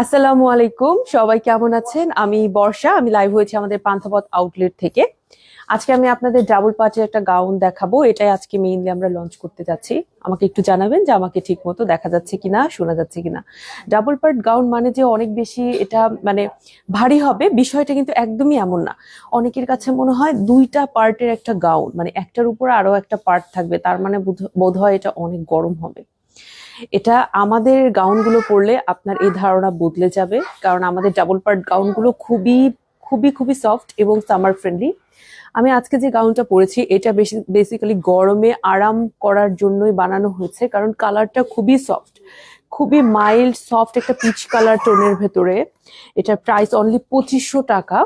আসসালামু আলাইকুম, সবাই কেমন আছেন? আমি বর্ষা, আমি লাইভ হয়েছি আমাদের পান্থপথ আউটলেট থেকে। আজকে আমি আপনাদের ডাবল পার্টের একটা গাউন দেখাবো, এটাই আজকে মেইনলি আমরা লঞ্চ করতে যাচ্ছি। আমাকে একটু জানাবেন যে আমাকে ঠিক মতো দেখা যাচ্ছে কিনা, শোনা যাচ্ছে কিনা। ডাবল পার্ট গাউন মানে যে অনেক বেশি এটা মানে ভারী হবে, বিষয়টা কিন্তু একদমই এমন না। অনেকের কাছে মনে হয় দুইটা পার্টের একটা গাউন মানে একটার উপর আরও একটা পার্ট থাকবে, তার মানে বোধ হয় এটা অনেক গরম হবে। এটা আমাদের গাউনগুলো পরলে আপনার এই ধারণা বদলে যাবে, কারণ আমাদের ডাবল পার্ট গাউনগুলো খুবই খুবই খুবই সফট এবং সামার ফ্রেন্ডলি আমি আজকে যে গাউনটা পরেছি, এটা বেসিক্যালি গরমে আরাম করার জন্যই বানানো হয়েছে, কারণ কালারটা খুবই সফট খুবই মাইল্ড সফট একটা পিচ কালার টোনের ভেতরে। এটার প্রাইস অনলি পঁচিশশো টাকা।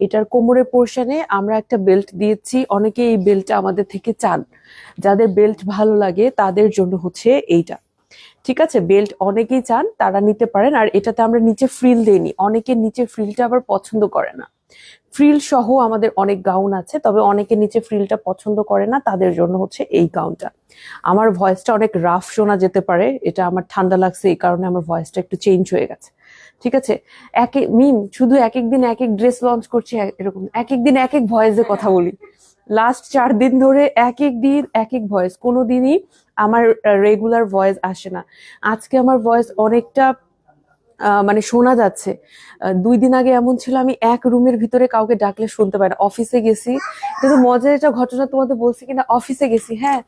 এটার কোমরের পোর্শনে আমরা একটা বেল্ট দিয়েছি অনেকে এই বেল্টটা আমাদের থেকে চান। যাদের বেল্ট ভালো লাগে, তাদের জন্য হচ্ছে এইটা। ঠিক আছে, বেল্ট অনেকেই চান, তারা নিতে পারেন, আর এটাতে আমরা নিচে ফ্রিল দেইনি অনেকে নিচে ফ্রিলটা আবার পছন্দ করে না। ফ্রিল সহ আমাদের অনেক গাউন আছে, তবে অনেকে নিচে ফ্রিলটা পছন্দ করে না, তাদের জন্য হচ্ছে এই গাউনটা। আমার ভয়েসটা অনেক রাফ শোনা যেতে পারে, এটা আমার ঠান্ডা লাগছে, এই কারণে আমার ভয়েসটা একটু চেঞ্জ হয়ে গেছে। ঠিক আছে, এক মিম, শুধু এক এক দিন এক এক ড্রেস লঞ্চ করছি এরকম এক এক দিন এক এক ভয়েসে কথা বলি। লাস্ট চার দিন ধরে এক এক দিন এক এক ভয়েস কোনো দিনই আমার রেগুলার ভয়েস আসে না। আজকে আমার ভয়েস অনেকটা মানে শোনা যাচ্ছে। দুই দিন আগে এমন ছিল, আমি এক রুমের ভিতরে কাউকে ডাকলে শুনতে পাই না। অফিসে গেছি, কিন্তু মজার একটা ঘটনা তোমাদের বলছি কিনা, অফিসে গেছি হ্যাঁ।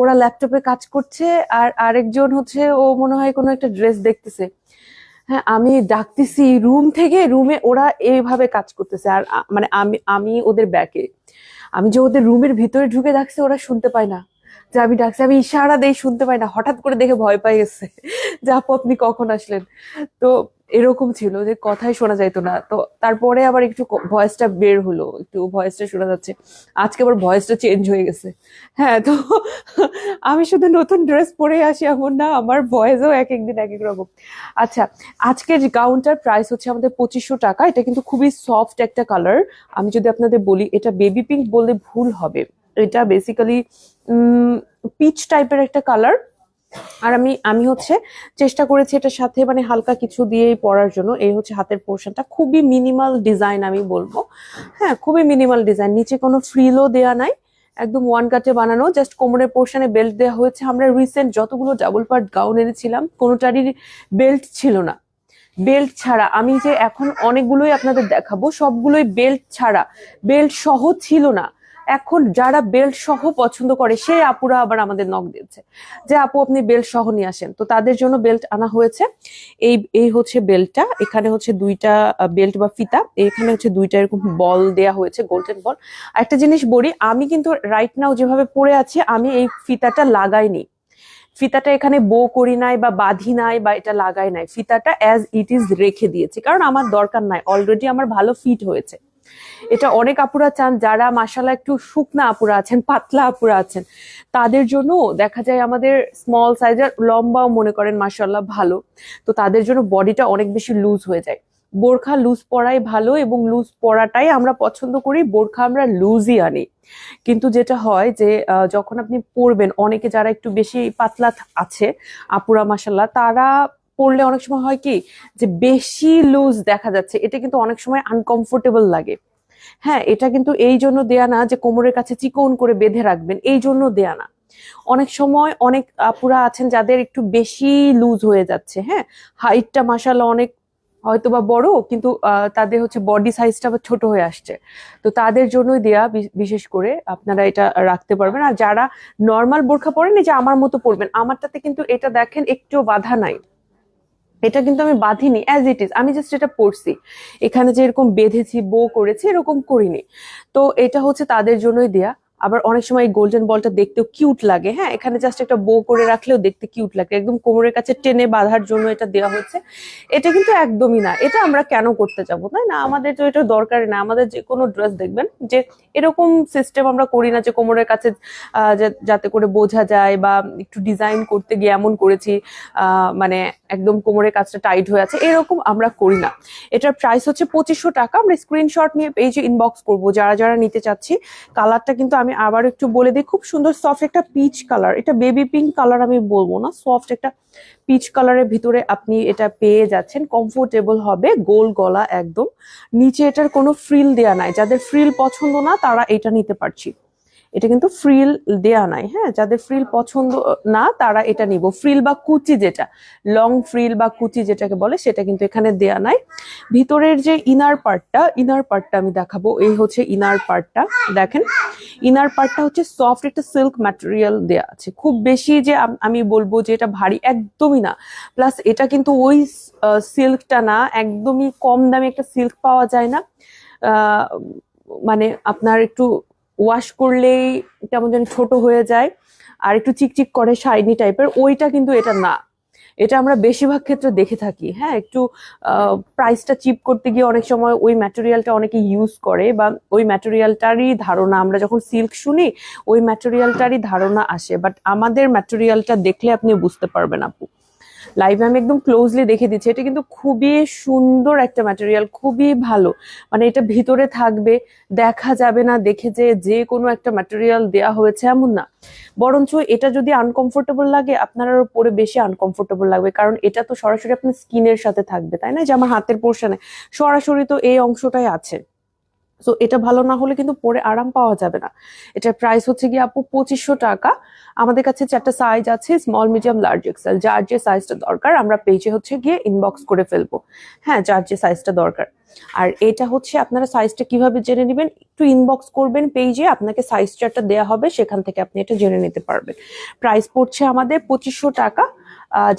ওরা ল্যাপটপে কাজ করছে, আর আরেকজন হচ্ছে, ও মনে হয় কোনো একটা ড্রেস দেখতেছে। হ্যাঁ আমি ডাকতেছি রুম থেকে রুমে ওরা এইভাবে কাজ করতেছে। আর মানে আমি আমি ওদের ব্যাকে আমি যে ওদের রুমের ভিতরে ঢুকে ডাকছে, ওরা শুনতে পায় না। যে আমি ডাকছি, আমি ইশারা দেই শুনতে পাই না। হঠাৎ করে দেখে ভয় পাই গেছে যে আপু, আপনি কখন আসলেন? তো এরকম ছিল যে কথাই শোনা যাইতো না। তো তারপরে আবার একটু ভয়েসটা বের হলো, একটু ভয়েসটা শোনা যাচ্ছে। আজকে আবার ভয়েসটা চেঞ্জ হয়ে গেছে। হ্যাঁ তো আমি শুধু নতুন ড্রেস পরে আসি, এমন না, আমার ভয়েসও এক একদিন এক এক রকম। আচ্ছা আজকের গাউনটার প্রাইস হচ্ছে আমাদের পঁচিশশো টাকা। এটা কিন্তু খুবই সফট একটা কালার আমি যদি আপনাদের বলি, এটা বেবি পিঙ্ক বললে ভুল হবে। এটা বেসিক্যালি পিচ টাইপের একটা কালার আর আমি আমি হচ্ছে চেষ্টা করেছি এটার সাথে মানে হালকা কিছু দিয়েই পরার জন্য। এই হচ্ছে হাতের পোর্শনটা খুবই মিনিমাল ডিজাইন আমি বলব। হ্যাঁ খুবই মিনিমাল ডিজাইন নিচে কোনো ফ্রিলও দেয়া নাই। একদম ওয়ান কাটে বানানো। জাস্ট কোমরের পোর্শনে বেল্ট দেওয়া হয়েছে। আমরা রিসেন্ট যতগুলো ডাবল পার্ট গাউন এনেছিলাম, কোনোটারই বেল্ট ছিল না। বেল্ট ছাড়া। আমি যে এখন অনেকগুলোই আপনাদের দেখাবো, সবগুলোই বেল্ট ছাড়া। বেল্ট সহ ছিল না। এখন যারা বেল্ট সহ পছন্দ করে, সেই আপুরা আবার আমাদের নখ দিচ্ছে যে, আপু, আপনি বেল্ট সহ নিয়ে আসেন। তো তাদের জন্য বেল্ট আনা হয়েছে। এই এই হচ্ছে বেল্টটা। এখানে হচ্ছে দুইটা বেল্ট বা ফিতা। এখানে হচ্ছে দুইটা এরকম বল দেয়া হয়েছে, গোল্ডেন বল। একটা জিনিস বলি, আমি কিন্তু রাইট নাও যেভাবে পড়ে আছি, আমি এই ফিতাটা লাগাইনি। ফিতাটা এখানে বো করি নাই বা বাঁধি নাই বা এটা লাগাই নাই। ফিতাটা অ্যাজ ইট ইজ রেখে দিয়েছি, কারণ আমার দরকার নাই। অলরেডি আমার ভালো ফিট হয়েছে। এটা অনেক আপুরা চান, যারা মাসালা একটু শুকনা আপুরা আছেন, পাতলা আপুরা আছেন, তাদের জন্য দেখা যায় আমাদের স্মল সাইজের লম্বাও মনে করেন মাসাল্লাহ ভালো। তো তাদের জন্য বডিটা অনেক বেশি লুজ হয়ে যায়। বোরখা লুজ পরাই ভালো এবং লুজ পরাটাই আমরা পছন্দ করি, বোরখা আমরা লুজই আনি। কিন্তু যেটা হয় যে যখন আপনি পরবেন, অনেকে যারা একটু বেশি পাতলা আছে, আপুরা মাসাল্লাহ তারা পরলে অনেক সময় হয় কি যে বেশি লুজ দেখা যাচ্ছে। এটা কিন্তু অনেক সময় আনকমফোর্টেবল লাগে। হ্যাঁ এটা কিন্তু এই জন্য দেয়া না যে কোমরের কাছে চিকন করে বেঁধে রাখবেন, এই জন্য দেয়া না। অনেক সময় অনেক আপুরা আছেন যাদের একটু বেশি লুজ হয়ে যাচ্ছে হ্যাঁ? হাইটটা মাসাল্লাহ অনেক হয়তো বা বড়, কিন্তু তাদের হচ্ছে বডি সাইজটা আবার ছোট হয়ে আসছে। তো তাদের জন্যই দেয়া বি- বিশেষ করে আপনারা এটা রাখতে পারবেন। আর যারা নর্মাল বোরখা পরেন যে আমার মতো পরবেন, আমারটাতে কিন্তু এটা দেখেন একটুও বাধা নাই। এটা কিন্তু আমি বাঁধিনি অ্যাজ ইট ইজ আমি জাস্ট এটা পড়ছি। এখানে যে এরকম বেঁধেছি বো করেছি, এরকম করিনি। তো এটা হচ্ছে তাদের জন্যই দেয়া। আবার অনেক সময় গোল্ডেন বলটা দেখতেও কিউট লাগে হ্যাঁ? এখানে জাস্ট একটা বো করে রাখলেও দেখতে কিউট লাগে। একদম কোমরের কাছে টেনে বাঁধার জন্য এটা দেওয়া হয়েছে। এটা কিন্তু একদমই না। এটা আমরা কেন করতে যাব, তাই না? আমাদের তো এটা দরকার না। আমাদের যে কোনো ড্রেস দেখবেন যে এরকম সিস্টেম আমরা করি না যে কোমরের কাছে যাতে করে বোঝা যায় বা একটু ডিজাইন করতে গিয়ে এমন করেছি মানে একদম কোমরের কাছটা টাইট হয়ে আছে। এরকম আমরা করি না। এটার প্রাইস হচ্ছে পঁচিশশো টাকা। আমরা স্ক্রিনশট নিয়ে পেজে ইনবক্স করব। যারা যারা নিতে চাচ্ছি কালারটা কিন্তু আমি আমি আবার একটু বলে দিই, খুব সুন্দর সফট একটা পিচ কালার এটা বেবি পিঙ্ক কালার আমি বলব না সফট একটা পিচ কালারের ভিতরে আপনি এটা পেয়ে যাচ্ছেন কমফোর্টেবল হবে, গোল গলা একদম, নিচে এটার কোনো ফ্রিল দেয়া নাই, যাদের ফ্রিল পছন্দ না তারা এটা নিতে পারছি। এটা কিন্তু ফ্রিল দেয়া নাই হ্যাঁ? যাদের ফ্রিল পছন্দ না, তারা এটা নিব। ফ্রিল বা কুচি যেটা লং ফ্রিল বা কুচি যেটাকে বলে, সেটা কিন্তু এখানে দেয়া নাই। ভিতরের যে ইনার পার্টটা ইনার পার্টটা আমি দেখাবো। এই হচ্ছে ইনার পার্টটা দেখেন। ইনার পার্টটা হচ্ছে সফট একটা সিল্ক ম্যাটেরিয়াল দেয়া আছে। খুব বেশি যে আমি বলব যে এটা ভারী একদমই না। প্লাস এটা কিন্তু ওই সিল্কটা না, একদমই কম দামে একটা সিল্ক পাওয়া যায় না। মানে আপনার একটু ওয়াশ করলেই কেমন যেন ছোট হয়ে যায়, আর একটু চিকচিক করে শাইনি টাইপের ওইটা কিন্তু এটা না। এটা আমরা বেশিরভাগ ক্ষেত্রে দেখে থাকি হ্যাঁ? একটু প্রাইসটা চিপ করতে গিয়ে অনেক সময় ওই ম্যাটেরিয়ালটা অনেকে ইউজ করে, বা ওই ম্যাটেরিয়ালটারই ধারণা, আমরা যখন সিল্ক শুনি, ওই ম্যাটেরিয়ালটারই ধারণা আসে। বাট আমাদের ম্যাটেরিয়ালটা দেখলে আপনি বুঝতে পারবেন আপু। লাইভে আমি একদম ক্লোজলি দেখে দিচ্ছি। এটা কিন্তু খুবই সুন্দর একটা ম্যাটেরিয়াল খুবই ভালো। মানে এটা ভিতরে থাকবে, দেখা যাবে না, দেখে যে যে কোনো একটা ম্যাটেরিয়াল দেয়া হয়েছে এমন না। বরঞ্চ এটা যদি আনকমফোর্টেবল লাগে আপনার পরে বেশি আনকমফোর্টেবল লাগবে। কারণ এটা তো সরাসরি আপনার স্কিনের সাথে থাকবে, তাই না? যে আমার হাতের পোর্শনে সরাসরি তো এই অংশটাই আছে। সো এটা ভালো না হলে কিন্তু পরে আরাম পাওয়া যাবে না। এটার প্রাইস হচ্ছে গিয়ে আপু পঁচিশশো টাকা। আমাদের কাছে চারটা সাইজ আছে স্মল মিডিয়াম লার্জ এক্সেল যার যে সাইজটা দরকার, আমরা পেজে হচ্ছে গিয়ে ইনবক্স করে ফেলব। হ্যাঁ যার যে সাইজটা দরকার। আর এটা হচ্ছে আপনারা সাইজটা কীভাবে জেনে নেবেন? একটু ইনবক্স করবেন পেজে আপনাকে সাইজ চার্টটা দেওয়া হবে, সেখান থেকে আপনি এটা জেনে নিতে পারবেন। প্রাইস পড়ছে আমাদের পঁচিশশো টাকা।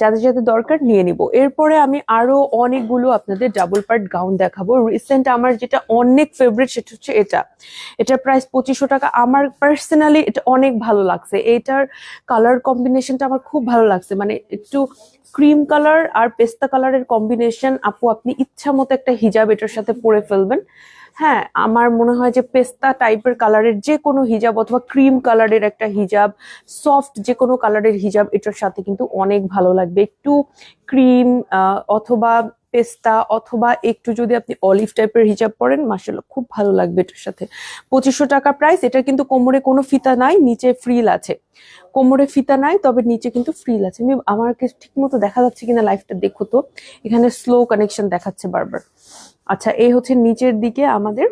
যাদের যাদের দরকার নিয়ে নিব। এরপরে আমি আরও অনেকগুলো আপনাদের ডাবল পার্ট গাউন দেখাবো। রিসেন্ট আমার যেটা অনেক ফেভারিট সেটা হচ্ছে এটা। এটার প্রাইস পঁচিশশো টাকা। আমার পার্সোনালি এটা অনেক ভালো লাগছে। এটার কালার কম্বিনেশনটা আমার খুব ভালো লাগছে। মানে একটু ক্রিম কালার আর পেস্তা কালারের কম্বিনেশন আপু আপনি ইচ্ছা মতো একটা হিজাব এটার সাথে পরে ফেলবেন। হ্যাঁ আমার মনে হয় যে পেস্তা টাইপের কালারের যে কোনো হিজাব অথবা ক্রিম কালারের একটা হিজাব, সফট যে কোনো কালারের হিজাব, এটার সাথে কিন্তু অনেক ভালো লাগবে। একটু ক্রিম অথবা পেস্তা অথবা একটু যদি আপনি অলিভ টাইপের হিজাব পরেন মাসাল্লাহ খুব ভালো লাগবে এটার সাথে। পঁচিশশো টাকা প্রাইস এটা কিন্তু কোমরে কোনো ফিতা নাই, নিচে ফ্রিল আছে। কোমরে ফিতা নাই, তবে নিচে কিন্তু ফ্রিল আছে। আমি আমার ঠিক মতো দেখা যাচ্ছে কিনা লাইফটা দেখো তো। এখানে স্লো কানেকশন দেখাচ্ছে বারবার। আচ্ছা এই হচ্ছে নিচের দিকে আমাদের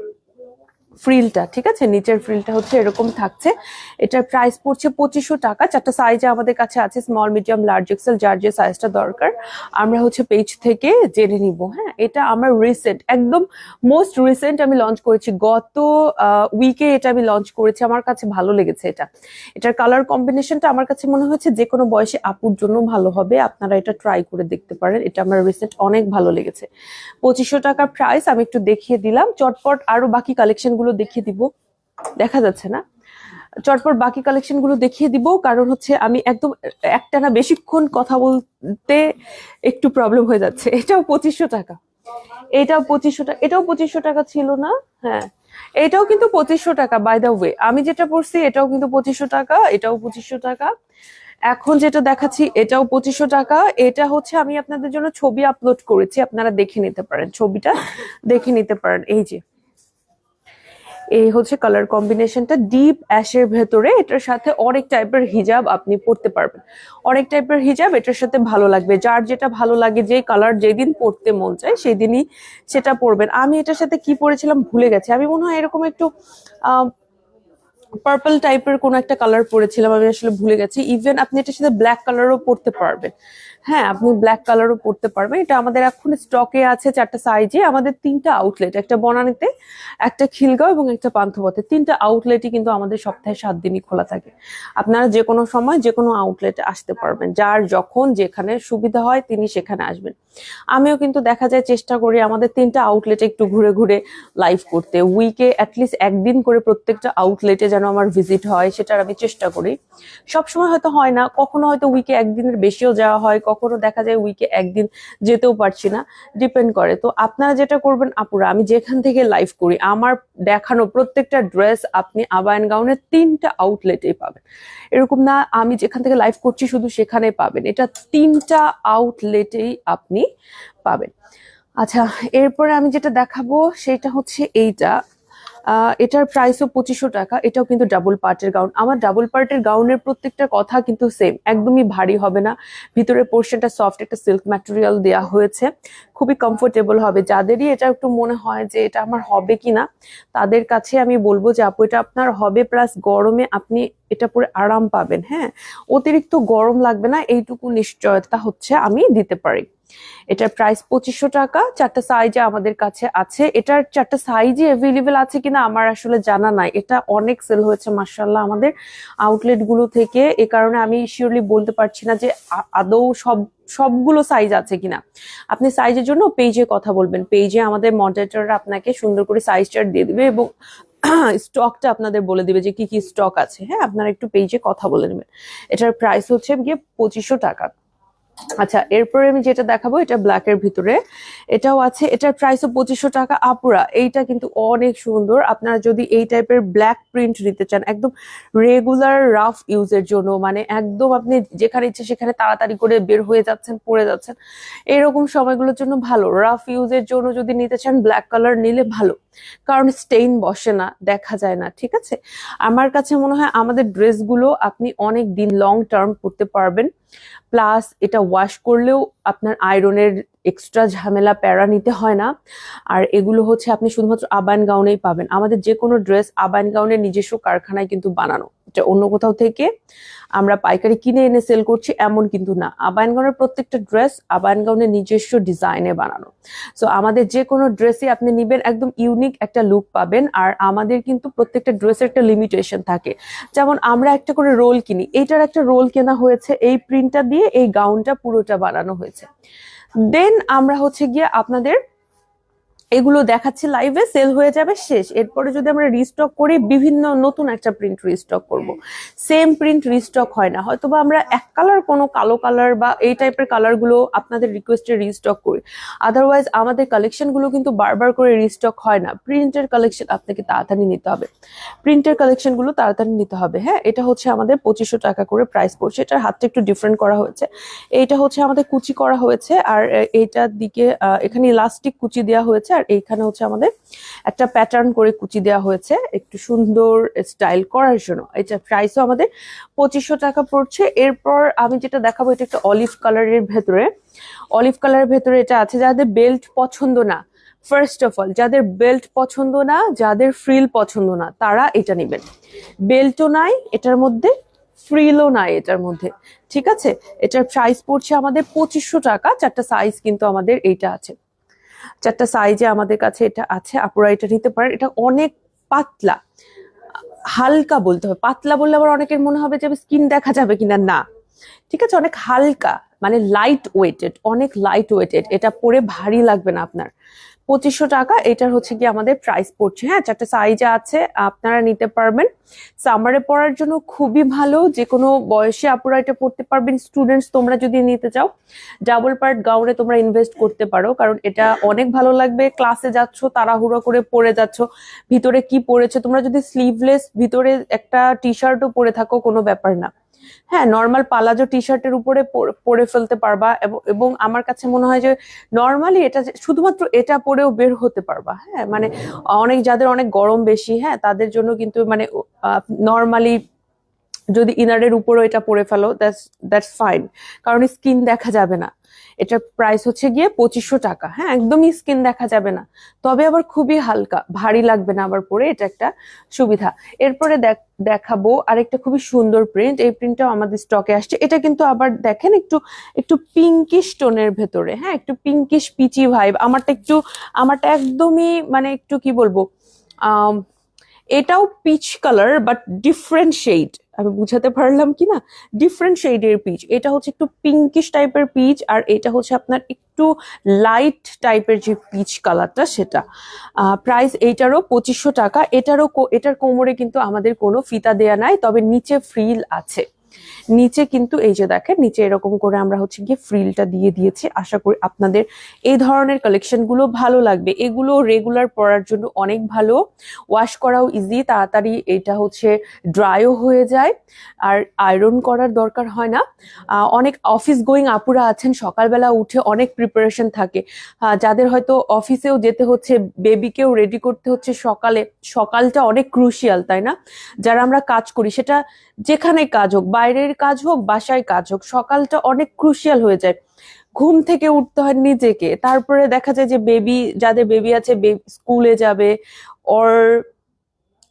ফ্রিলটা, ঠিক আছে? নিচের ফ্রিলটা হচ্ছে এরকম থাকছে। এটার প্রাইস পড়ছে পঁচিশশো টাকা। চারটা সাইজে আমাদের কাছে আছে স্মল মিডিয়াম লার্জ এক্সেল যার যে সাইজটা দরকার। আমরা হচ্ছে পেজ থেকে জেনে নিব হ্যাঁ? এটা আমার রিসেন্ট একদম মোস্ট রিসেন্ট আমি লঞ্চ করেছি। গত উইকে এটা আমি লঞ্চ করেছি। আমার কাছে ভালো লেগেছে এটা। এটার কালার কম্বিনেশনটা আমার কাছে মনে হচ্ছে যে কোনো বয়সে আপুর জন্য ভালো হবে। আপনারা এটা ট্রাই করে দেখতে পারেন। এটা আমার রিসেন্ট অনেক ভালো লেগেছে। পঁচিশশো টাকার প্রাইস আমি একটু দেখিয়ে দিলাম। চটপট আরও বাকি কালেকশন গুলো দেখিয়ে দিব। দেখা যাচ্ছে না। চটপট বাকি কালেকশনগুলো দেখিয়ে দিব, কারণ হচ্ছে আমি একদম একটানা বেশিক্ষণ কথা বলতে একটু প্রবলেম হয়ে যাচ্ছে। এটাও পঁচিশশো টাকা। এটাও পঁচিশশো টাকা, এটাও পঁচিশশো টাকা ছিল না? হ্যাঁ। এটাও কিন্তু পঁচিশশো টাকা বাই দ্য ওয়ে আমি যেটা পড়ছি, এটাও কিন্তু পঁচিশশো টাকা, এটাও পঁচিশশো টাকা। এখন যেটা দেখাচ্ছি, এটাও পঁচিশশো টাকা। এটা হচ্ছে আমি আপনাদের জন্য ছবি আপলোড করেছি, আপনারা দেখে নিতে পারেন, ছবিটা দেখে নিতে পারেন। এই যে। এই হচ্ছে কালার কম্বিনেশনটা ডিপ অ্যাশের ভেতরে, এটার সাথে অনেক টাইপের হিজাব আপনি পরতে পারবেন। অনেক টাইপের হিজাব এটার সাথে ভালো লাগবে। যার যেটা ভালো লাগে যে কালার যেদিন পরতে মন চায় সেই দিনই সেটা পরবেন। আমি এটার সাথে কি পরেছিলাম ভুলে গেছি। আমি মনে হয় এরকম একটু পার্পল টাইপের কোন একটা কালার পরেছিলাম, আমি আসলে ভুলে গেছি। ইভেন আপনি এটার সাথে ব্ল্যাক কালারও পরতে পারবেন। হ্যাঁ আপনি ব্ল্যাক কালারও পরতে পারবেন। এটা আমাদের এখন স্টকে আছে চারটা সাইজে আমাদের তিনটা আউটলেট একটা বনানীতে, একটা খিলগাঁও এবং একটা পান্থপথে। তিনটা আউটলেটই কিন্তু আমাদের সপ্তাহে সাত দিনই খোলা থাকে। আপনারা যে কোনো সময় যে কোনো আউটলেটে আসতে পারবেন। যার যখন যেখানে সুবিধা হয় তিনি সেখানে আসবেন। আমিও কিন্তু দেখা যায় চেষ্টা করি আমাদের তিনটা আউটলেটে একটু ঘুরে ঘুরে লাইভ করতে। উইকে অ্যাটলিস্ট একদিন করে প্রত্যেকটা আউটলেটে যেন আমার ভিজিট হয়, সেটার আমি চেষ্টা করি। সবসময় হয়তো হয় না। কখনো হয়তো উইকে একদিনের বেশিও যাওয়া হয় কখনো দেখা যায় উইকে একদিন যেতেও পারছি না ডিপেন্ড করে। তো আপনারা যেটা করবেন, আপুরা, আমি যেখান থেকে লাইভ করি, আমার দেখানো প্রত্যেকটা ড্রেস আপনি আবায়ন গাউনের তিনটা আউটলেটেই পাবেন। এরকম না, আমি যেখান থেকে লাইভ করছি, শুধু সেখানে পাবেন। এটা তিনটা আউটলেটেই আপনি পাবেন। আচ্ছা এরপরে আমি যেটা দেখাবো, সেটা হচ্ছে এইটা। এটার প্রাইসও পঁচিশশো টাকা, এটাও কিন্তু ডাবল পার্টের গাউন আমার ডাবল পার্টের গাউনের প্রত্যেকটা কথা কিন্তু সেম একদমই ভারী হবে না। ভিতরে পোর্শনটা সফট একটা সিল্ক ম্যাটেরিয়াল দেওয়া হয়েছে। খুবই কমফোর্টেবল হবে। যাদেরই এটা একটু মনে হয় যে এটা আমার হবে কি না তাদের কাছে আমি বলব যে, আপু, এটা আপনার হবে প্লাস গরমে আপনি এটা পরে আরাম পাবেন হ্যাঁ? অতিরিক্ত গরম লাগবে না, এইটুকু নিশ্চয়তা হচ্ছে আমি দিতে পারি। এটার প্রাইস পঁচিশশো টাকা, চারটা সাইজে আমাদের কাছে আছে। এটার চারটা সাইজে অ্যাভেলেবেল আছে কিনা আমার আসলে জানা নাই। এটা অনেক সেল হয়েছে মার্শাল্লাহ আমাদের আউটলেটগুলো থেকে। এ কারণে আমি শিওরলি বলতে পারছি না যে আদৌ সব, সবগুলো সাইজ আছে কিনা। আপনি সাইজের জন্য পেজে কথা বলবেন। পেজে আমাদের মডারেটররা আপনাকে সুন্দর করে সাইজ চার্ট দিয়ে দিবে এবং স্টকটা আপনাদের বলে দিবে যে কি কি স্টক আছে। হ্যাঁ আপনারা একটু পেজে কথা বলে নেবেন। এটার প্রাইস হচ্ছে গিয়ে পঁচিশশো টাকা। আচ্ছা এরপরে আমি যেটা দেখাবো, এটা ব্ল্যাক এর ভিতরে। এটাও আছে, এটার প্রাইসও পঁচিশশো টাকা আপুরা। এইটা কিন্তু অনেক সুন্দর। আপনারা যদি এই টাইপের ব্ল্যাক প্রিন্ট নিতে চান, একদম রেগুলার রাফ ইউজের জন্য মানে একদম আপনি যেখানে ইচ্ছে সেখানে তাড়াতাড়ি করে বের হয়ে যাচ্ছেন, পড়ে যাচ্ছেন, এরকম সময়গুলোর জন্য ভালো। রাফ ইউজের জন্য যদি নিতে চান ব্ল্যাক কালার নিলে ভালো। কারণ স্টেইন বসে না, দেখা যায় না, ঠিক আছে? আমার কাছে মনে হয় আমাদের ড্রেসগুলো আপনি অনেক দিন লং টার্ম করতে পারবেন। প্লাস এটা ওয়াশ করলেও আপনার আয়রনের এক্সট্রা ঝামেলা, প্যারা নিতে হয় না। আর এগুলো হচ্ছে আপনি শুধুমাত্র আবায়ন গাউনেই পাবেন। আমাদের যে কোনো ড্রেস আবায়ন গাউনের নিজস্ব কারখানায় কিন্তু বানানো। এটা অন্য কোথাও থেকে। আমরা পাইকারি কিনে এনে সেল করছি, এমন কিন্তু না। আবায়ন প্রত্যেকটা ড্রেস আবায়ন নিজস্ব ডিজাইনে বানানো। সো আমাদের যে কোনো ড্রেসই আপনি নিবেন, একদম ইউনিক একটা লুক পাবেন, আর আমাদের কিন্তু প্রত্যেকটা ড্রেসের একটা লিমিটেশন থাকে। যেমন আমরা একটা করে রোল কিনি এইটার একটা রোল কেনা হয়েছে, এই প্রিন্টটা দিয়ে এই গাউনটা পুরোটা বানানো হয়েছে। দেন আমরা হচ্ছে গিয়ে আপনাদের এগুলো দেখাচ্ছি লাইভে সেল হয়ে যাবে শেষ। এরপরে যদি আমরা রিস্টক করি বিভিন্ন নতুন একটা প্রিন্ট রিস্টক করব। সেম প্রিন্ট রিস্টক হয় না। হয়তো বা আমরা এক কালার কোনো কালো কালার বা এই টাইপের কালারগুলো আপনাদের রিকোয়েস্টে রিস্টক করি। আদারওয়াইজ আমাদের কালেকশনগুলো কিন্তু বারবার করে রিস্টক হয় না। প্রিন্টের কালেকশন আপনাকে তাড়াতাড়ি নিতে হবে। প্রিন্টের কালেকশনগুলো তাড়াতাড়ি নিতে হবে হ্যাঁ? এটা হচ্ছে আমাদের পঁচিশশো টাকা করে প্রাইস পড়ছে এটার হাতটা একটু ডিফারেন্ট করা হয়েছে। এইটা হচ্ছে আমাদের কুচি করা হয়েছে। আর এইটার দিকে এখানে ইলাস্টিক কুচি দেওয়া হয়েছে। আর এইখানে হচ্ছে আমাদের একটা প্যাটার্ন করে কুচি দেওয়া হয়েছে। একটু সুন্দর স্টাইল করার জন্য। এটা প্রাইসও আমাদের পঁচিশশো টাকা পড়ছে। এরপর আমি যেটা দেখাবো, এটা একটা অলিভ কালারের ভেতরে। অলিভ কালারের ভেতরে এটা আছে যাদের বেল্ট পছন্দ না। ফার্স্ট অফ অল যাদের বেল্ট পছন্দ না, যাদের ফ্রিল পছন্দ না, তারা এটা নেবেন। বেল্টও নাই, এটার মধ্যে ফ্রিলও নাই এটার মধ্যে। ঠিক আছে? এটার প্রাইস পড়ছে আমাদের পঁচিশশো টাকা। চারটা সাইজ কিন্তু আমাদের এইটা আছে। চারটা সাইজে আমাদের কাছে এটা আছে আপনারা এটা নিতে পারেন। এটা অনেক পাতলা, হালকা বলতে হবে। পাতলা বললে আবার অনেকের মনে হবে যে স্কিন দেখা যাবে কিনা? না। ঠিক আছে, অনেক হালকা মানে লাইট ওয়েটেড অনেক লাইট ওয়েটেড এটা পরে ভারী লাগবে না আপনার। পঁচিশশো টাকা, এটার হচ্ছে কি আমাদের প্রাইস পড়ছে। হ্যাঁ চারটে সাইজে আছে, আপনারা নিতে পারবেন। সামারে পড়ার জন্য খুবই ভালো যে কোনো বয়সে আপুরা এটা পড়তে পারবেন। স্টুডেন্টস তোমরা যদি নিতে চাও ডাবল পার্ট গাউনে তোমরা ইনভেস্ট করতে পারো, কারণ এটা অনেক ভালো লাগবে। ক্লাসে যাচ্ছ, তাড়াহুড়ো করে পরে যাচ্ছ, ভিতরে কি পরেছো তোমরা যদি স্লিভলেস ভিতরে একটা টি শার্টও পরে থাকো, কোনো ব্যাপার না। হ্যাঁ নর্মাল পালাজো টি শার্টের উপরে পরে- ফেলতে পারবা এবং- এবং আমার কাছে মনে হয় যে নর্মালি এটা শুধুমাত্র এটা পরেও বের হতে পারবা হ্যাঁ? মানে অনেক যাদের অনেক গরম বেশি হ্যাঁ তাদের জন্য কিন্তু মানে নর্মালি যদি ইনারের উপরও এটা পরে ফেলো দ্যাটস দ্যাটস ফাইন কারণ স্কিন দেখা যাবে না। এটার প্রাইস হচ্ছে গিয়ে পঁচিশশো টাকা। হ্যাঁ একদমই স্কিন দেখা যাবে না। তবে আবার খুবই হালকা, ভারী লাগবে না আবার পরে, এটা একটা সুবিধা। এরপরে দেখ- দেখাবো আরেকটা খুবই সুন্দর প্রিন্ট এই প্রিন্টটাও আমাদের স্টকে আসছে। এটা কিন্তু আবার দেখেন একটু একটু পিঙ্কিশ টোনের ভেতরে। হ্যাঁ একটু পিঙ্কিশ পিচি ভাইব আমারটা একটু, আমারটা একদমই মানে একটু কি বলব এটাও peach colour but different shade আমি বুঝাতে পারলাম কি না ডিফারেন্ট শেডের পিচ এটা হচ্ছে একটু পিঙ্কিশ টাইপের পিচ আর এটা হচ্ছে আপনার একটু লাইট টাইপের যে পিচ কালারটা সেটা। প্রাইস এইটারও পঁচিশশো টাকা। এটারও এটার কোমরে কিন্তু আমাদের কোনো ফিতা দেয়া নাই, তবে নিচে ফ্রিল আছে। নিচে কিন্তু এই যে দেখেন, নিচে এরকম করে আমরা হচ্ছে গিয়ে ফ্রিলটা দিয়ে দিয়েছি। আশা করি আপনাদের এই ধরনের কালেকশনগুলো ভালো লাগবে। এগুলো রেগুলার পরার জন্য অনেক ভালো। ওয়াশ করাও ইজি তাড়াতাড়ি এটা হচ্ছে ড্রাইও হয়ে যায়। আর আয়রন করার দরকার হয় না। অনেক অফিস গোয়িং আপুরা আছেন, সকালবেলা উঠে অনেক প্রিপারেশন থাকে। যাদের হয়তো অফিসেও যেতে হচ্ছে বেবিকেও রেডি করতে হচ্ছে সকালে। সকালটা অনেক ক্রুশিয়াল তাই না? যারা আমরা কাজ করি, সেটা যেখানে কাজ হোক, বাইরের কাজ হোক, বাসায় কাজ হোক, সকালটা অনেক ক্রুশিয়াল হয়ে যায়। ঘুম থেকে উঠতে হয় নিজেকে। তারপরে দেখা যায় যে বেবি যাদের বেবি আছে স্কুলে যাবে ওর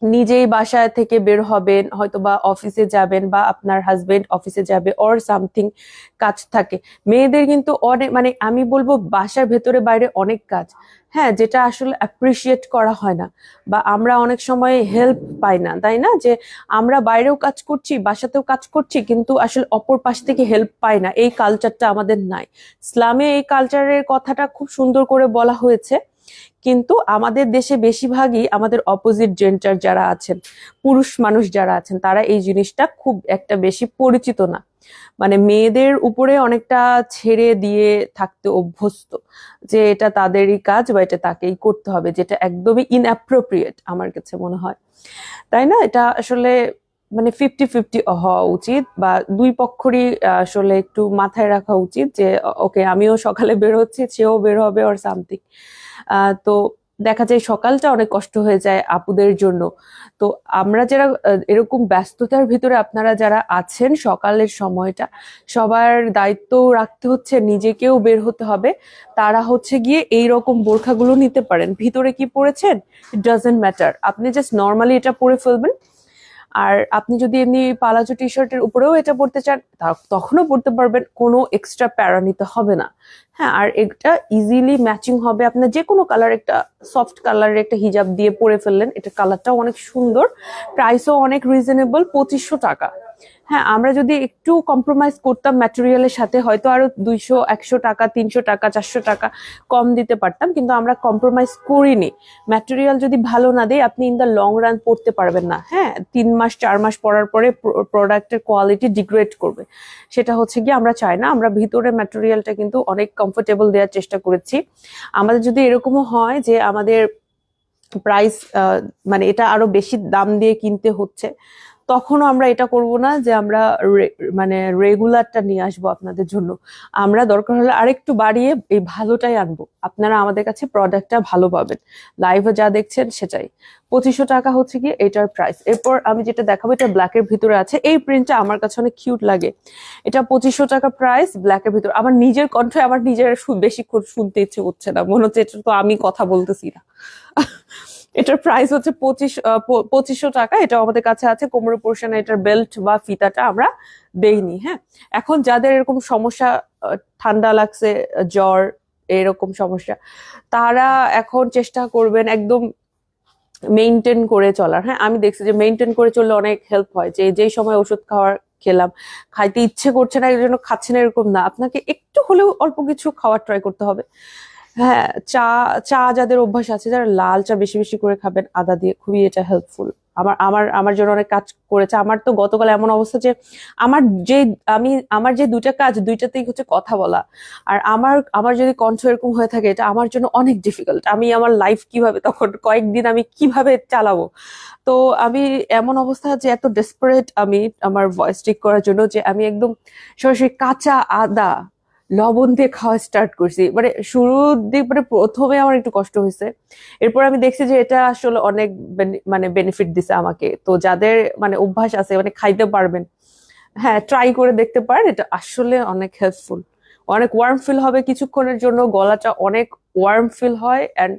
নিজেই বাসা থেকে বের হবেন হয়তো বা অফিসে যাবেন বা আপনার হাজবেন্ড অফিসে যাবে অর সামথিং কাজ থাকে। মেয়েদের কিন্তু অনেক মানে আমি বলব বাসার ভেতরে বাইরে অনেক কাজ। হ্যাঁ যেটা আসলে অ্যাপ্রিসিয়েট করা হয় না বা আমরা অনেক সময় হেল্প পাই না, তাই না? যে আমরা বাইরেও কাজ করছি, বাসাতেও কাজ করছি, কিন্তু আসলে অপর পাশ থেকে হেল্প পাই না। এই কালচারটা আমাদের নাই। ইসলামে এই কালচারের কথাটা খুব সুন্দর করে বলা হয়েছে। কিন্তু আমাদের দেশে বেশিরভাগই আমাদের অপোজিট জেন্ডার যারা আছেন, পুরুষ মানুষ যারা আছেন, তারা এই জিনিসটা খুব একটা বেশি পরিচিত না। মানে মেয়েদের উপরে অনেকটা ছেড়ে দিয়ে থাকতে অভ্যস্ত যে এটা তাদেরই কাজ বা এটা তাকেই করতে হবে, যেটা একদমই ইনঅ্যাপ্রোপ্রিয়েট আমার কাছে মনে হয়। তাই না? এটা আসলে মানে ফিফটি ফিফটি হওয়া উচিত বা দুই পক্ষরই আসলে একটু মাথায় রাখা উচিত যে, ওকে, আমিও সকালে বের হচ্ছি সেও বের হবে ওর সামথিং তো দেখা যায় সকালটা অনেক কষ্ট হয়ে যায় আপুদের জন্য। তো আমরা যারা এরকম ব্যস্ততার ভিতরে আপনারা যারা আছেন সকালের সময়টা, সবার দায়িত্ব রাখতে হচ্ছে নিজেকেও বের হতে হবে। তারা হচ্ছে গিয়ে এই রকম বোরখাগুলো নিতে পারেন। ভিতরে কি পড়েছেন? ইট ডাজেন্ট ম্যাটার আপনি জাস্ট নর্মালি এটা পরে ফেলবেন। আর আপনি যদি এমনি পালাজো টি শার্টের উপরেও এটা পরতে চান তখনও পরতে পারবেন, কোনো এক্সট্রা প্যারা নিতে হবে না। হ্যাঁ আর এটা ইজিলি ম্যাচিং হবে আপনার যে কোনো কালার একটা সফট কালারের একটা হিজাব দিয়ে পরে ফেললেন এটা কালারটাও অনেক সুন্দর প্রাইসও অনেক রিজনেবল পঁচিশশো টাকা। হ্যাঁ আমরা যদি একটু কম্প্রোমাইজ করতাম ম্যাটেরিয়ালের সাথে, হয়তো আরও দুইশো, একশো টাকা, তিনশো টাকা, চারশো টাকা কম দিতে পারতাম, কিন্তু আমরা কম্প্রোমাইজ করিনি। ম্যাটেরিয়াল যদি ভালো না দেয় আপনি ইন দ্য লং রান পড়তে পারবেন না। হ্যাঁ তিন মাস, চার মাস পরার পরে প্রোডাক্টের কোয়ালিটি ডিগ্রেড করবে। সেটা হচ্ছে গিয়ে আমরা চাই না, আমরা ভিতরে ম্যাটেরিয়ালটা কিন্তু অনেক কমফোর্টেবল দেওয়ার চেষ্টা করেছি। আমাদের যদি এরকমও হয় যে আমাদের প্রাইস মানে এটা আরও বেশি দাম দিয়ে কিনতে হচ্ছে তখনও আমরা এটা করব না যে আমরা মানে রেগুলারটা নিয়ে আসব আপনাদের জন্য। আমরা দরকার হলে আরেকটু বাড়িয়ে এই ভালোটাই আনব। আপনারা আমাদের কাছে প্রোডাক্টটা ভালো পাবেন। লাইভে যা দেখছেন সেটাই। পঁচিশশো টাকা হচ্ছে কি এটার প্রাইস এরপর আমি যেটা দেখাবো, এটা ব্ল্যাকের ভিতরে আছে। এই প্রিন্টটা আমার কাছে অনেক কিউট লাগে। এটা পঁচিশশো টাকা প্রাইস ব্ল্যাকের ভিতরে। আমার নিজের কণ্ঠে আমার নিজের বেশিক্ষণ শুনতে ইচ্ছে করছে না। মনে হচ্ছে এটা তো আমি কথা বলতেছি না। এটার প্রাইস হচ্ছে পঁচিশ পঁচিশশো টাকা। এটা আমাদের কাছে আছে। কোমর পোর্শনে এটার বেল্ট বা ফিতাটা আমরা দেইনি হ্যাঁ? এখন যাদের এরকম সমস্যা ঠান্ডা লাগছে, জ্বর, এরকম সমস্যা, তারা এখন চেষ্টা করবেন একদম মেনটেন করে চলার হ্যাঁ? আমি দেখছি যে মেনটেন করে চললে অনেক হেল্প হয়। যে যেই সময় ওষুধ খাওয়ার খেলাম, খাইতে ইচ্ছে করছে না এর জন্য খাচ্ছে না এরকম না। আপনাকে একটু হলেও অল্প কিছু খাওয়ার ট্রাই করতে হবে। হ্যাঁ চা চা যাদের অভ্যাস আছে, যারা লাল চা বেশি বেশি করে খাবেন, আদা দিয়ে খুবই এটা হেল্পফুল আমার আমার আমার জন্য অনেক কাজ করেছে। আমার তো গতকাল এমন অবস্থা যে, আমার যে, আমি, আমার যে দুইটা কাজ, দুইটাতেই হচ্ছে কথা বলা। আর আমার আমার যদি কণ্ঠ এরকম হয়ে থাকে, এটা আমার জন্য অনেক ডিফিকাল্ট আমি আমার লাইফ কীভাবে, তখন কয়েকদিন আমি কীভাবে চালাবো? তো আমি এমন অবস্থা যে, এত ডেসপারেট আমি আমার ভয়েস ঠিক করার জন্য যে, আমি একদম সরাসরি কাঁচা আদা লবণ দিয়ে খাওয়া স্টার্ট করছি। মানে শুরুর দিক মানে প্রথমে আমার একটু কষ্ট হয়েছে। এরপর আমি দেখছি যে এটা আসলে অনেক মানে বেনিফিট দিছে আমাকে। তো যাদের মানে অভ্যাস আছে মানে খাইতে পারবেন হ্যাঁ ট্রাই করে দেখতে পারেন। এটা আসলে অনেক হেল্পফুল অনেক ওয়ার্ম ফিল হবে কিছুক্ষণের জন্য, গলাটা অনেক ওয়ার্ম ফিল হয় অ্যান্ড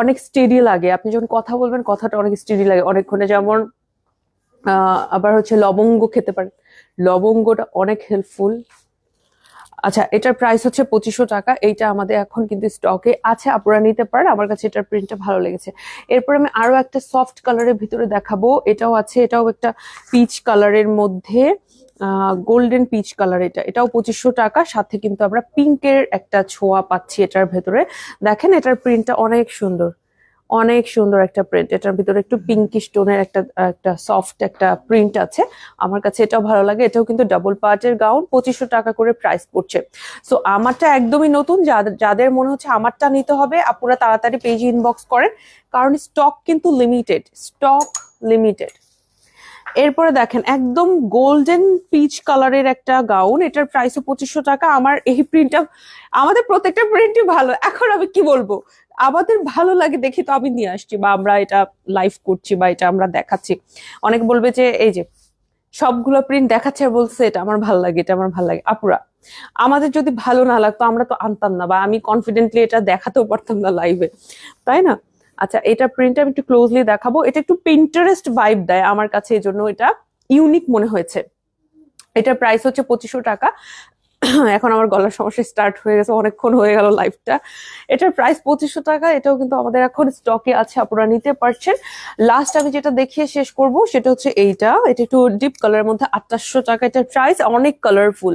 অনেক স্টেডি লাগে। আপনি যখন কথা বলবেন, কথাটা অনেক স্টেডি লাগে। অনেকক্ষণে যেমন আবার হচ্ছে লবঙ্গ খেতে পারেন। লবঙ্গটা অনেক হেল্পফুল আচ্ছা এটার প্রাইস হচ্ছে পঁচিশশো টাকা। এইটা আমাদের এখন কিন্তু স্টকে আছে আপনারা নিতে পারেন। আমার কাছে এটার প্রিন্টটা ভালো লেগেছে। এরপর আমি আরও একটা সফট কালারের ভিতরে দেখাবো। এটাও আছে, এটাও একটা পিচ কালারের মধ্যে গোল্ডেন পিচ কালার এটা। এটাও পঁচিশশো টাকা। সাথে কিন্তু আমরা পিঙ্কের একটা ছোঁয়া পাচ্ছি এটার ভেতরে। দেখেন, এটার প্রিন্টটা অনেক সুন্দর। অনেক সুন্দর একটা প্রিন্ট এটার ভিতরে একটু পিঙ্কি স্টোনের একটা একটা সফট একটা প্রিন্ট আছে। আমার কাছে এটাও ভালো লাগে। এটাও কিন্তু ডাবল পার্টের গাউন পঁচিশশো টাকা করে প্রাইস পড়ছে। সো আমারটা একদমই নতুন। যাদের মনে হচ্ছে আমারটা নিতে হবে আপুরা তাড়াতাড়ি পেজ ইনবক্স করেন। কারণ স্টক কিন্তু লিমিটেড স্টক লিমিটেড এরপরে দেখেন একদম গোল্ডেন পিচ কালারের একটা গাউন এটার প্রাইসও পঁচিশশো টাকা। আমার এই প্রিন্টটা আমাদের প্রত্যেকটা প্রিন্টই ভালো। এখন আমি কি বলব? আমাদের ভালো লাগে দেখি তো আমি নিয়ে আসছি বা আমরা এটা লাইভ করছি বা এটা আমরা দেখাচ্ছি। অনেক বলবে যে, এই যে, সবগুলো প্রিন্ট দেখাচ্ছে আর বলছে এটা আমার ভালো লাগে, এটা আমার ভালো লাগে। আপুরা, আমাদের যদি ভালো না লাগতো আমরা তো আনতাম না বা আমি কনফিডেন্টলি এটা দেখাতেও পারতাম না লাইভে তাই না? আচ্ছা এটা প্রিন্ট আমি একটু ক্লোজলি দেখাবো। এটা একটু পিন্টারেস্ট ভাইব দেয় আমার কাছে এই জন্য এটা ইউনিক মনে হয়েছে। এটার প্রাইস হচ্ছে পঁচিশশো টাকা। এখন আমার গলার সমস্যা স্টার্ট হয়ে গেছে, অনেকক্ষণ হয়ে গেল লাইফটা এটার প্রাইস পঁচিশশো টাকা, এটাও কিন্তু আমাদের এখন স্টকে আছে, আপনারা নিতে পারছেন। লাস্ট আমি যেটা দেখিয়ে শেষ করব, সেটা হচ্ছে এইটা। এটা একটু ডিপ কালারের মধ্যে আঠাশশো টাকা এটার প্রাইস অনেক কালারফুল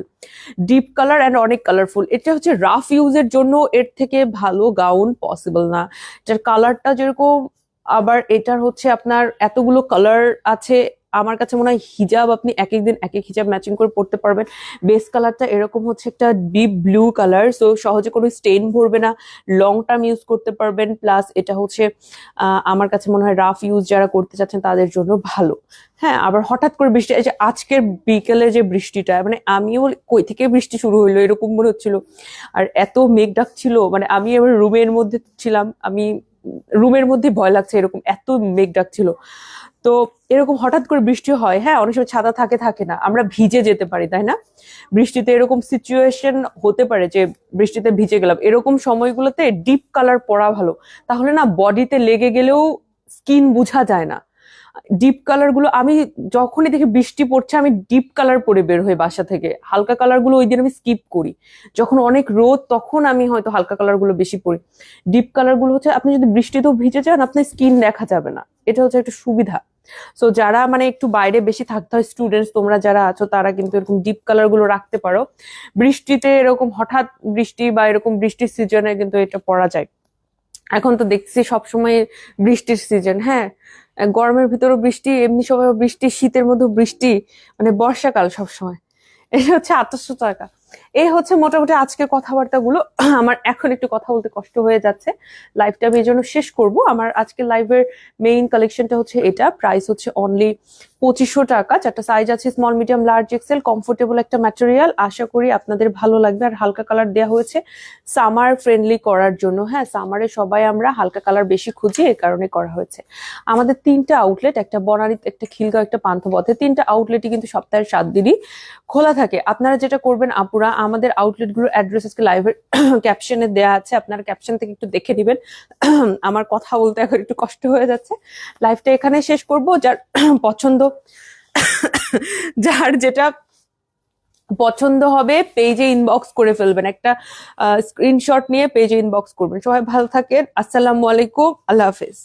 ডিপ কালার অ্যান্ড অনেক কালারফুল এটা হচ্ছে রাফ ইউজের জন্য এর থেকে ভালো গাউন পসিবল না। এটার কালারটা যেরকম, আবার এটার হচ্ছে আপনার এতগুলো কালার আছে আমার কাছে মনে হয় হিজাব আপনি এক এক দিন এক এক হিজাব ম্যাচিং করে পড়তে পারবেন। বেস কালারটা এরকম হচ্ছে একটা ডিপ ব্লু কালার সো সহজে কোনো স্টেন ভরবে না। লং টার্ম ইউজ করতে পারবেন প্লাস এটা হচ্ছে আমার কাছে মনে হয় রাফ ইউজ যারা করতে চাচ্ছেন তাদের জন্য ভালো। হ্যাঁ আবার হঠাৎ করে বৃষ্টি যে আজকের বিকেলে যে বৃষ্টিটা মানে আমিও কই থেকে বৃষ্টি শুরু হইল, এরকম মনে হচ্ছিল। আর এত মেঘ ডাক ছিল মানে আমি এবার রুমের মধ্যে ছিলাম, আমি রুমের মধ্যে ভয় লাগছে এরকম, এত মেঘ ডাকছিল। তো এরকম হঠাৎ করে বৃষ্টি হয় হ্যাঁ অনেক সময় ছাতা থাকে থাকে না। আমরা ভিজে যেতে পারি, তাই না? বৃষ্টিতে এরকম সিচুয়েশন হতে পারে যে বৃষ্টিতে ভিজে গেলাম। এরকম সময়গুলোতে ডিপ কালার পরা ভালো। তাহলে না বডিতে লেগে গেলেও স্কিন বোঝা যায় না। ডিপ কালারগুলো, আমি যখনই দেখি বৃষ্টি পড়ছে, আমি ডিপ কালার পরে বের হই বাসা থেকে। হালকা কালারগুলো ওই দিন আমি স্কিপ করি। যখন অনেক রোদ, তখন আমি হয়তো হালকা কালারগুলো বেশি পরি। ডিপ কালারগুলো হচ্ছে, আপনি যদি বৃষ্টিতেও ভিজে যান, আপনার স্কিন দেখা যাবে না। এটা হচ্ছে একটা সুবিধা। সো যারা মানে একটু বাইরে বেশি থাকতে হয় স্টুডেন্টস তোমরা যারা আছো, তারা কিন্তু এরকম ডিপ কালারগুলো রাখতে পারো। বৃষ্টিতে এরকম হঠাৎ বৃষ্টি বা এরকম বৃষ্টির সিজনে কিন্তু এটা পরা যায়। এখন তো দেখছি সবসময় বৃষ্টির সিজন হ্যাঁ? গরমের ভিতরেও বৃষ্টি, এমনি সময় বৃষ্টি, শীতের মধ্যে বৃষ্টি মানে বর্ষাকাল সবসময়। এটা হচ্ছে আটশো টাকা। এই হচ্ছে মোটামুটি আজকের কথাবার্তাগুলো। আমার এখন একটু কথা বলতে কষ্ট হয়ে যাচ্ছে। লাইভটা আমি এই জন্য শেষ করব। আমার আজকের লাইভের মেইন কালেকশনটা হচ্ছে এটা। প্রাইস হচ্ছে অনলি পঁচিশশো টাকা। চারটা সাইজ আছে small medium large XL comfortable একটা ম্যাটেরিয়াল আশা করি আপনাদের ভালো লাগবে। আর হালকা কালার দেওয়া হয়েছে সামার ফ্রেন্ডলি করার জন্য। হ্যাঁ সামারে সবাই আমরা হালকা কালার বেশি খুঁজি এই কারণে করা হয়েছে। আমাদের তিনটা আউটলেট একটা বনানী, একটা খিলগাঁও, একটা পান্থপথে। তিনটা আউটলেটই কিন্তু সপ্তাহের সাত দিনই খোলা থাকে। আপনারা যেটা করবেন, আপুরা আমাদের আউটলেট আউটলেটগুলোর অ্যাড্রেস আজকে লাইভের ক্যাপশনে দেওয়া আছে। আপনারা ক্যাপশন থেকে একটু দেখে নেবেন। আমার কথা বলতে এখন একটু কষ্ট হয়ে যাচ্ছে। লাইভটা এখানে শেষ করব। যার পছন্দ যার যেটা পছন্দ হবে পেজে ইনবক্স করে ফেলবেন। একটা স্ক্রিনশট নিয়ে পেজে ইনবক্স করবেন। সবাই ভালো থাকেন। আসসালামু আলাইকুম। আল্লাহ হাফেজ।